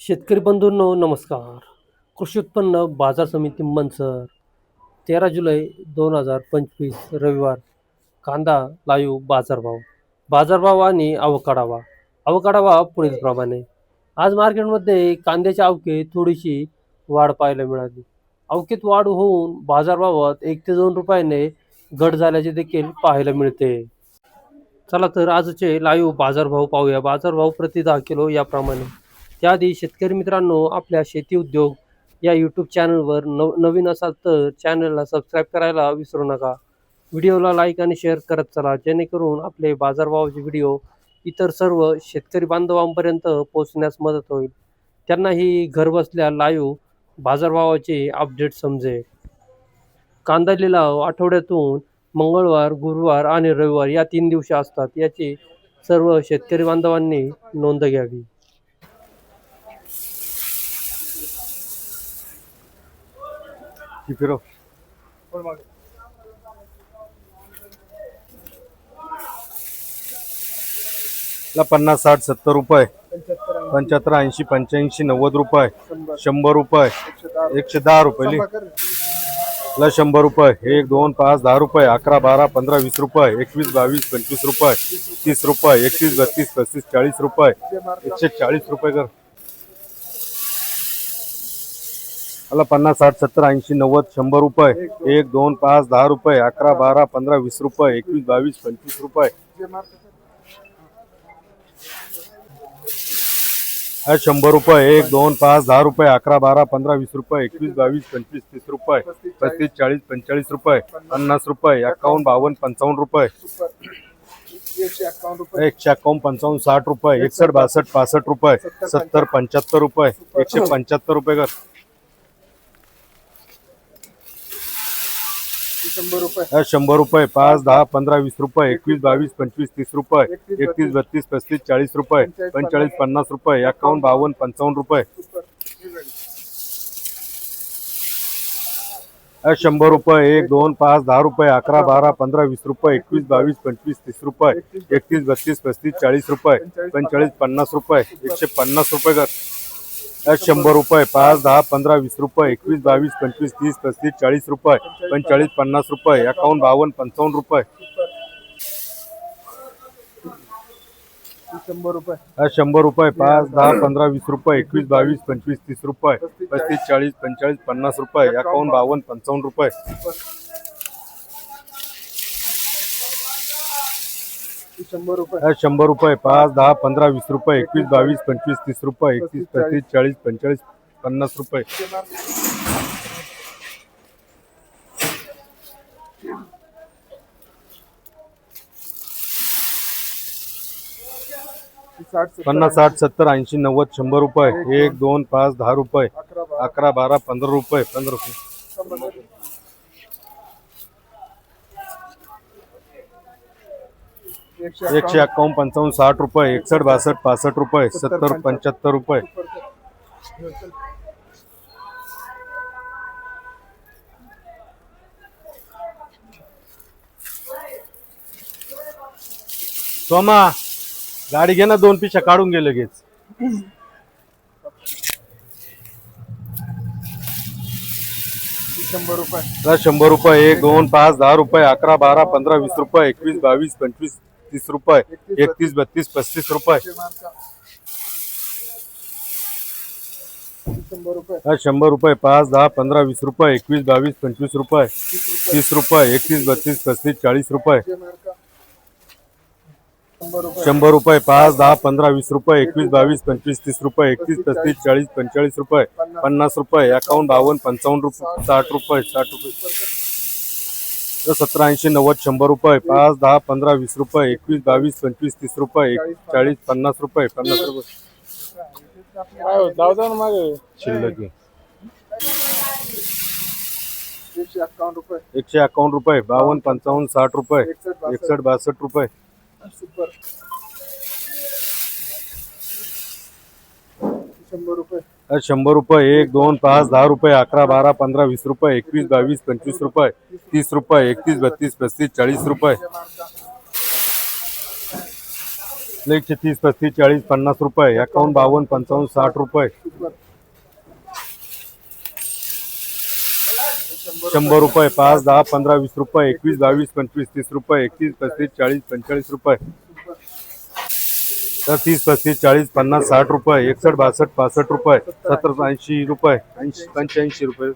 शेतकरी बंधूंनो नमस्कार. कृषी उत्पन्न बाजार समिती मनसर तेरा जुलै दोन हजार पंचवीस रविवार कांदा लाईव बाजारभाव. बाजारभाव आणि अवकाढावा. अवकाढावा पुढीलप्रमाणे आज मार्केटमध्ये कांद्याच्या अवकेत थोडीशी वाढ पाहायला मिळाली. अवकेत वाढ होऊन बाजारभावात एक ते दोन रुपयाने घट झाल्याचे देखील पाहायला मिळते. चला तर आजचे लाईव्ह बाजारभाव पाहूया. बाजारभाव प्रति दहा किलो याप्रमाणे. त्याआधी शेतकरी मित्रांनो आपल्या शेती उद्योग या यूट्यूब चॅनलवर नव नवीन असाल तर चॅनलला सबस्क्राईब करायला विसरू नका. व्हिडिओला लाईक आणि शेअर करत चला जेणेकरून आपले बाजारभावाचे व्हिडिओ इतर सर्व शेतकरी बांधवांपर्यंत पोहोचण्यास मदत होईल. त्यांनाही घरबसल्या लाईव्ह बाजारभावाचे अपडेट समजेल. कांदा लिलाव आठवड्यातून मंगळवार गुरुवार आणि रविवार या तीन दिवशी असतात. याची सर्व शेतकरी बांधवांनी नोंद घ्यावी. ती फिरव ला पन्नास साठ सत्तर रुपये. पंच्याहत्तर ऐंशी पंच्याऐंशी नव्वद रुपये. शंभर रुपये. एकशे दहा रुपये ला शंभर रुपये. एक दोन पाच दहा रुपये. अकरा बारा पंधरा वीस रुपये. एकवीस बावीस पंचवीस रुपये. तीस रुपये. एकतीस बत्तीस पस्तीस चाळीस रुपये. एकशे चाळीस रुपये कर. मला पन्नास साठ सत्तर ऐंशी नव्वद शंभर रुपये. एक दोन पाच दहा रुपये. अकरा बारा पंधरा वीस रुपये. एकवीस बावीस पंचवीस रुपये. शंभर रुपये. एक दोन पाच दहा रुपये. अकरा बारा पंधरा वीस रुपये. एकवीस बावीस पंचवीस तीस रुपये. पस्तीस चाळीस पंचेचाळीस रुपये. पन्नास रुपये. एकावन्न बावन्न पंचावन्न रुपये. एकशे एकावन्न पंचावन्न साठ रुपये. एकसष्ट बासष्ट पासष्ट रुपये. सत्तर पंच्याहत्तर रुपये. एकशे पंच्याहत्तर रुपये कर. शंभर रुपये. पाच दहा पंधरा वीस रुपये एकवीस बावीस पंचवीस तीस रुपये एकतीस बत्तीस. पस्तीस चाळीस रुपये पंचेचाळीस पन्नास रुपये एकावन्न बावन्न पंचावन्न रुपये. शंभर रुपये एक दोन पाच दहा रुपये अकरा बारा पंधरा वीस रुपये एकवीस बावीस पंचवीस तीस रुपये एकतीस बत्तीस पस्तीस चाळीस रुपये पंचेचाळीस पन्नास रुपये एकशे पन्नास रुपये कर. शंभर रुपये पाच दहा पंधरा वीस रुपये एकवीस बावीस पंचवीस तीस पस्तीस चाळीस रुपये पंचेचाळीस पन्नास रुपये एकावन्न बावन्न पंचावन्न रुपये. शंभर रुपये शंभर रुपये पाच दहा पंधरा वीस रुपये एकवीस बावीस पंचवीस तीस रुपये पस्तीस चाळीस पंचेचाळीस पन्नास रुपये एकावन्न बावन्न पंचावन्न रुपये. शंभर रुपये. आहे शंभर रुपये पाच दहा पंधरा वीस रुपये एकवीस बावीस पंचवीस तीस रुपये एकतीस पस्तीस चाळीस. पंचेचाळीस पन्नास रुपये. पन्नास साठ सत्तर ऐंशी नव्वद शंभर रुपये. एक दोन. पाच दहा रुपये. अकरा बारा. पंधरा रुपये पंधरा रुपये. एकशे एक्कावन्न पंचावन्न साठ रुपये एकसष्ट बासष्ट पासष्ट रुपये सत्तर पंच्याहत्तर. रुपये. सोमा गाडी घे ना दोन पिशा काढून घे लगेच. शंभर रुपये. शंभर रुपये एक दोन पाच दहा रुपये अकरा बारा पंधरा वीस रुपये एकवीस बावीस पंचवीस. तीस रुपये एकतीस बत्तीस पस्तीस रुपये. शंभर रुपये. तर शंभर रुपये पाच दहा पंधरा वीस रुपये एकवीस बावीस पंचवीस रुपये तीस रुपये एकतीस बत्तीस पस्तीस चाळीस रुपये. शंभर रुपये पाच दहा पंधरा वीस रुपये एकवीस बावीस पंचवीस तीस रुपये एकतीस पस्तीस चाळीस पंचेचाळीस रुपये पन्नास रुपये एकावन्न बावन्न पंचावन्न रुपये साठ रुपये साठ रुपये. सतरा ऐंशी नव्वद शंभर रुपये पाच दहा पंधरा वीस रुपये एकवीस बावीस पंचवीस तीस रुपये एक चाळीस पन्नास रुपये पन्नास रुपये. मागे. शिल्लक. एकशे अकावन्न रुपये. बावन्न पंचावन्न साठ रुपये एकसष्ट बासष्ट. रुपये. शंभर रुपये. शंभर रुपये एक दोन पाच दहा रुपये अकरा बारा पंधरा वीस रुपये एकवीस बावीस पंचवीस रुपये तीस रुपये एकतीस बत्तीस पस्तीस चाळीस रुपये. एकशे तीस पस्तीस चाळीस पन्नास रुपये एकावन्न बावन्न पंचावन्न साठ रुपये. शंभर रुपये पाच दहा पंधरा वीस रुपये एकवीस बावीस पंचवीस तीस रुपये एकतीस पस्तीस चाळीस पंचेचाळीस रुपये. तर तीस पस्तीस चाळीस पन्नास साठ रुपये एकसष्ट बासष्ट पासष्ट रुपये सत्तर ऐंशी रुपये ऐंशी पंच्याऐंशी रुपये.